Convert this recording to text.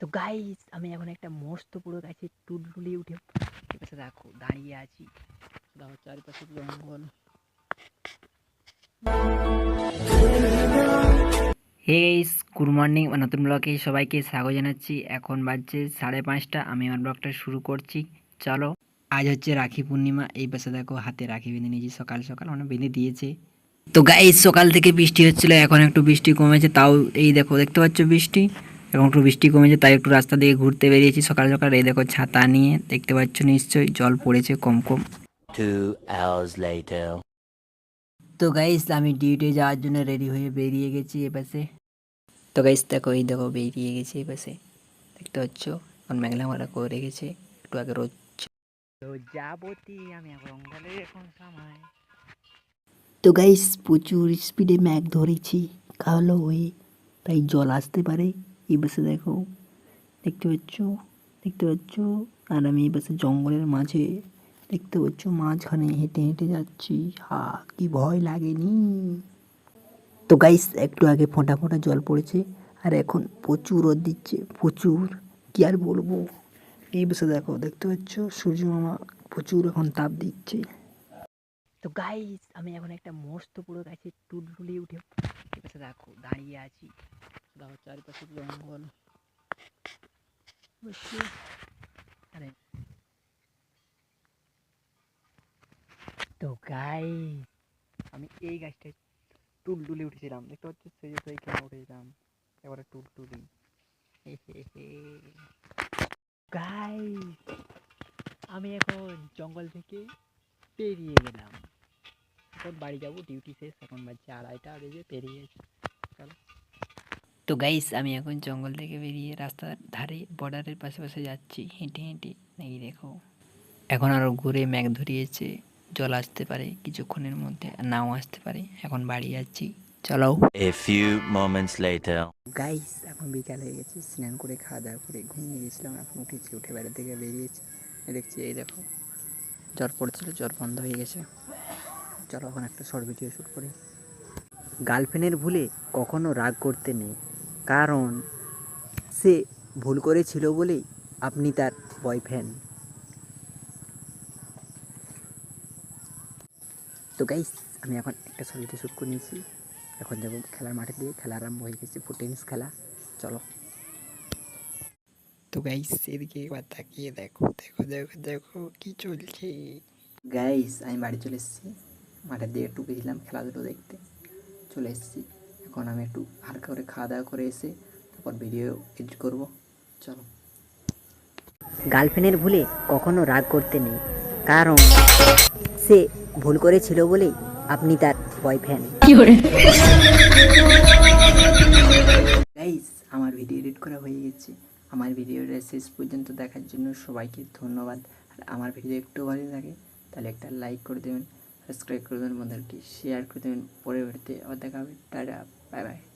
তো গাইস আমি এখন একটা মস্ত পুরো গাছে টুলটুলি উঠে এপাশে দেখো, দাঁড়িয়ে আছি। দেখো চারিপাশে জঙ্গল হে গুড মর্নিং নতুন ব্লগে সবাইকে স্বাগত জানাচ্ছি। এখন বাজছে সাড়ে পাঁচটা, আমি আমার ব্লগটা শুরু করছি। চলো, আজ হচ্ছে রাখি পূর্ণিমা, এই পাশে দেখো হাতে রাখি বেঁধে নিয়েছি, সকাল সকাল মানে বেঁধে দিয়েছে। তো গাইস সকাল থেকে বৃষ্টি হচ্ছিল, এখন একটু বৃষ্টি কমেছে, তাও এই দেখো, দেখতে পাচ্ছ বৃষ্টি? এবং একটু বৃষ্টি কমেছে তাই একটু রাস্তা দিয়ে ঘুরতে বেরিয়েছি। সকাল সকাল এই দেখো ছাতা নিয়ে দেখতে পাচ্ছ নিশ্চয়ই জল পড়েছে কম কম. তো গাইস আমি ডিউটি যাওয়ার জন্য রেডি হয়ে বেরিয়ে গেছি এপাশে তো গাইস দেখো এই দেখো বেরিয়ে গেছি এপাশে দেখতে পাচ্ছ? এখন মেঘলা মারা করে রেখেছে একটু আগে রোজ তো যাবতি আমি এখন সময়। তো গাইস প্রচুর স্পিডে ম্যাগ ধরেছি কালো হয়ে তাই জল আসতে পারে। এই বাসে দেখো, দেখতে পাচ্ছ? দেখতে পাচ্ছ? আর আমি এই বাসে জঙ্গলের মাঝে দেখতে পাচ্ছ, মাঝখানে হেঁটে হেঁটে যাচ্ছি। হা, কি ভয় লাগেনি। তো গাইস একটু আগে ফোঁটা ফোঁটা জল পড়েছে, আর এখন প্রচুর রোদ দিচ্ছে, প্রচুর। কি আর বলব? এই বসে দেখো, দেখতে পাচ্ছ? সূর্য মামা প্রচুর এখন তাপ দিচ্ছে। তো গাইস আমি এখন একটা মস্ত পুরো গাছে টুলটুলি উঠে দেখো, দাঁড়িয়ে আছি। দেখো চারিপাশে জঙ্গল তো গাইস আমি এই গাছটায় টুলটুলি উঠেছিলাম। দেখতে পাচ্ছ? সেই যে এইখানে উঠেছিলাম। এবারে টুলটুলি গাইস আমি এখন জঙ্গল থেকে পেরিয়ে গেলাম। এখন বাড়ি যাব ডিউটি শেষ, এখন বাজছে আড়াইটা, বেজে পেরিয়ে চলো তো গাইস আমি এখন জঙ্গল থেকে বেরিয়ে রাস্তার ধারে বর্ডারের পাশে পাশে যাচ্ছি। হেঁটে হেঁটে। এই দেখো। এখন আরও ঘুরে ম্যাঘ ধরিয়েছে। জল আসতে পারে কিছুক্ষণের মধ্যে আর নাও আসতে পারে। এখন বাড়ি যাচ্ছি। চলো। A few moments later. Guys এখন বিকাল হয়ে গেছে। স্নান করে খাওয়া দাওয়া করে ঘুমিয়ে গেছিলাম। এখন উঠেছি উঠে বেড়া থেকে বেরিয়েছি। দেখছি এই দেখো। জ্বর পড়ছিল জ্বর বন্ধ হয়ে গেছে। চলো এখন একটা শর্ট ভিডিও শ্যুট করি। গার্লফ্রেন্ডের ভুলে কখনো রাগ করতে নেই। কারণ সে ভুল করেছিল বলেই আপনি তার বয়ফ্রেন্ড তো গাইস আমি এখন একটা ভিডিও শ্যুট করে নিয়েছি। এখন যাব খেলার মাঠে দিয়ে, খেলা আরম্ভ হয়ে গেছে ফুট টেনিস খেলা। চলো। তো গাইস এদিকে এবার তাকিয়ে দেখো দেখো দেখো দেখো কি চলছে। গাইস আমি বাড়ি চলে এসেছি। মাঠের দিকে একটু গেছিলাম খেলাধুলো দেখতে। চলে এসেছি। এখন আমি একটু হালকা করে খাওয়া দাওয়া করে এসে তারপর ভিডিও এডিট করব। চলো। গার্লফ্রেন্ডের ভুলে কখনো রাগ করতে নেই কারণ সে ভুল করেছিল বলেই আপনি তার বয়ফ্রেন্ড গাইস আমার ভিডিও এডিট করা হয়ে গেছে। আমার ভিডিওটা শেষ পর্যন্ত দেখার জন্য সবাইকে ধন্যবাদ। আর আমার ভিডিও একটু ভালো লাগে তাহলে একটা লাইক করে দেবেন সাবস্ক্রাইব করে দেবেন বন্ধুদেরকে শেয়ার করে দেবেন। পরে ভিডিওতে আবার দেখা হবে। টাটা। Bye bye.